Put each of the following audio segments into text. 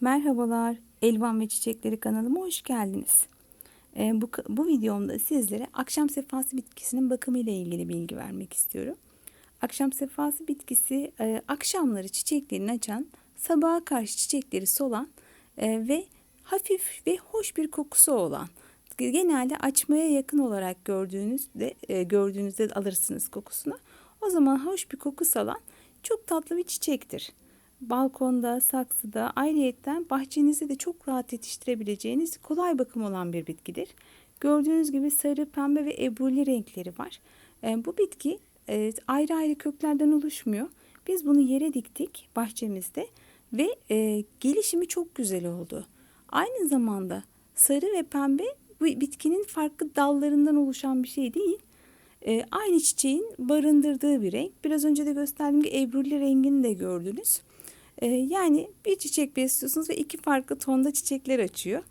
Merhabalar, Elvan ve Çiçekleri kanalıma hoş geldiniz. Ee, bu, bu videomda sizlere akşam sefası bitkisinin bakımı ile ilgili bilgi vermek istiyorum. Akşam sefası bitkisi e, akşamları çiçeklerini açan, sabaha karşı çiçekleri solan e, ve hafif ve hoş bir kokusu olan, genelde açmaya yakın olarak gördüğünüzde e, gördüğünüzde alırsınız kokusunu. O zaman hoş bir koku salan çok tatlı bir çiçektir balkonda, saksıda, ayrıyetten bahçenizde de çok rahat yetiştirebileceğiniz kolay bakım olan bir bitkidir. Gördüğünüz gibi sarı, pembe ve ebruli renkleri var. E, bu bitki e, ayrı ayrı köklerden oluşmuyor. Biz bunu yere diktik bahçemizde ve e, gelişimi çok güzel oldu. Aynı zamanda sarı ve pembe bu bitkinin farklı dallarından oluşan bir şey değil. E, aynı çiçeğin barındırdığı bir renk. Biraz önce de gösterdiğim gibi ebruli rengini de gördünüz. E, yani bir çiçek besliyorsunuz ve iki farklı tonda çiçekler açıyor.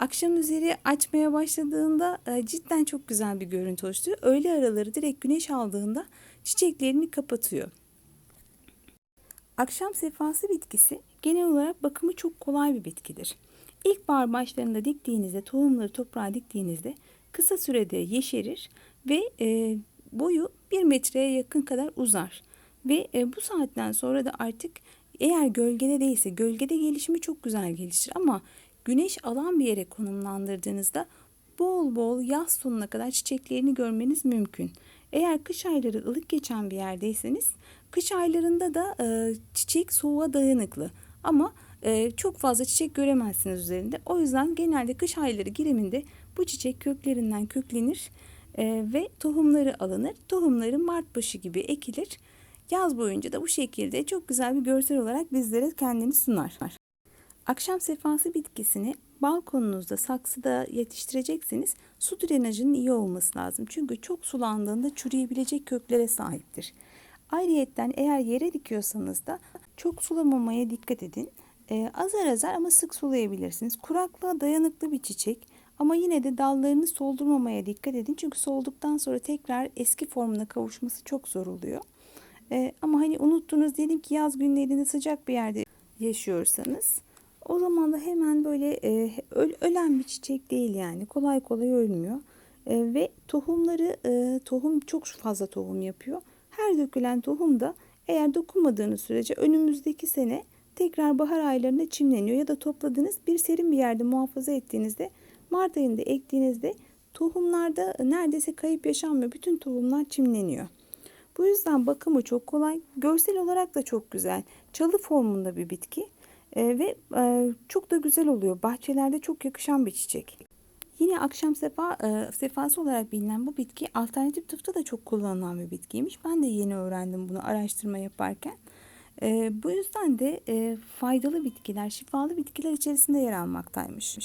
Akşam üzeri açmaya başladığında e, cidden çok güzel bir görüntü oluşturuyor. Öğle araları direkt güneş aldığında çiçeklerini kapatıyor. Akşam sefası bitkisi genel olarak bakımı çok kolay bir bitkidir. İlkbahar başlarında diktiğinizde, tohumları toprağa diktiğinizde kısa sürede yeşerir ve e, boyu bir metreye yakın kadar uzar. Ve e, bu saatten sonra da artık eğer gölgede değilse gölgede gelişimi çok güzel gelişir ama güneş alan bir yere konumlandırdığınızda bol bol yaz sonuna kadar çiçeklerini görmeniz mümkün. Eğer kış ayları ılık geçen bir yerdeyseniz kış aylarında da e, çiçek soğuğa dayanıklı ama e, çok fazla çiçek göremezsiniz üzerinde. O yüzden genelde kış ayları giriminde bu çiçek köklerinden köklenir e, ve tohumları alınır. Tohumları Mart başı gibi ekilir. Yaz boyunca da bu şekilde çok güzel bir görsel olarak bizlere kendini sunar. Akşam sefası bitkisini balkonunuzda, saksıda yetiştirecekseniz su drenajının iyi olması lazım. Çünkü çok sulandığında çürüyebilecek köklere sahiptir. Ayrıyetten eğer yere dikiyorsanız da çok sulamamaya dikkat edin. Ee, azar azar ama sık sulayabilirsiniz. Kuraklığa dayanıklı bir çiçek ama yine de dallarını soldurmamaya dikkat edin. Çünkü solduktan sonra tekrar eski formuna kavuşması çok zor oluyor. E, ama hani unuttunuz diyelim ki yaz günlerinde sıcak bir yerde yaşıyorsanız o zaman da hemen böyle e, öl, ölen bir çiçek değil yani kolay kolay ölmüyor. E, ve tohumları e, tohum çok fazla tohum yapıyor. Her dökülen tohum da eğer dokunmadığınız sürece önümüzdeki sene tekrar bahar aylarında çimleniyor ya da topladığınız bir serin bir yerde muhafaza ettiğinizde Mart ayında ektiğinizde tohumlarda neredeyse kayıp yaşanmıyor. Bütün tohumlar çimleniyor. Bu yüzden bakımı çok kolay. Görsel olarak da çok güzel. Çalı formunda bir bitki. E, ve e, çok da güzel oluyor. Bahçelerde çok yakışan bir çiçek. Yine akşam sefa, e, sefası olarak bilinen bu bitki alternatif tıpta da çok kullanılan bir bitkiymiş. Ben de yeni öğrendim bunu araştırma yaparken. E, bu yüzden de e, faydalı bitkiler, şifalı bitkiler içerisinde yer almaktaymış.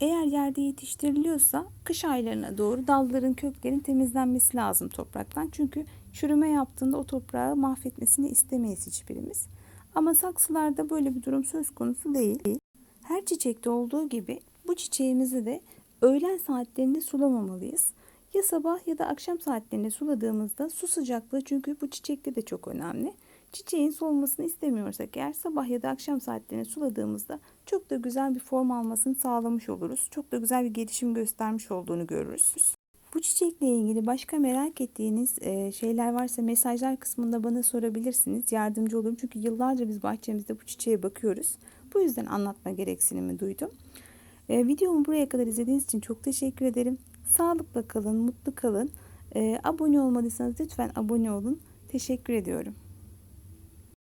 Eğer yerde yetiştiriliyorsa kış aylarına doğru dalların köklerin temizlenmesi lazım topraktan. Çünkü çürüme yaptığında o toprağı mahvetmesini istemeyiz hiçbirimiz. Ama saksılarda böyle bir durum söz konusu değil. Her çiçekte olduğu gibi bu çiçeğimizi de öğlen saatlerinde sulamamalıyız. Ya sabah ya da akşam saatlerinde suladığımızda su sıcaklığı çünkü bu çiçekte de çok önemli. Çiçeğin solmasını istemiyorsak eğer sabah ya da akşam saatlerinde suladığımızda çok da güzel bir form almasını sağlamış oluruz. Çok da güzel bir gelişim göstermiş olduğunu görürüz. Bu çiçekle ilgili başka merak ettiğiniz e, şeyler varsa mesajlar kısmında bana sorabilirsiniz. Yardımcı olurum çünkü yıllarca biz bahçemizde bu çiçeğe bakıyoruz. Bu yüzden anlatma gereksinimi duydum. E, videomu buraya kadar izlediğiniz için çok teşekkür ederim. Sağlıkla kalın, mutlu kalın. E, abone olmadıysanız lütfen abone olun. Teşekkür ediyorum.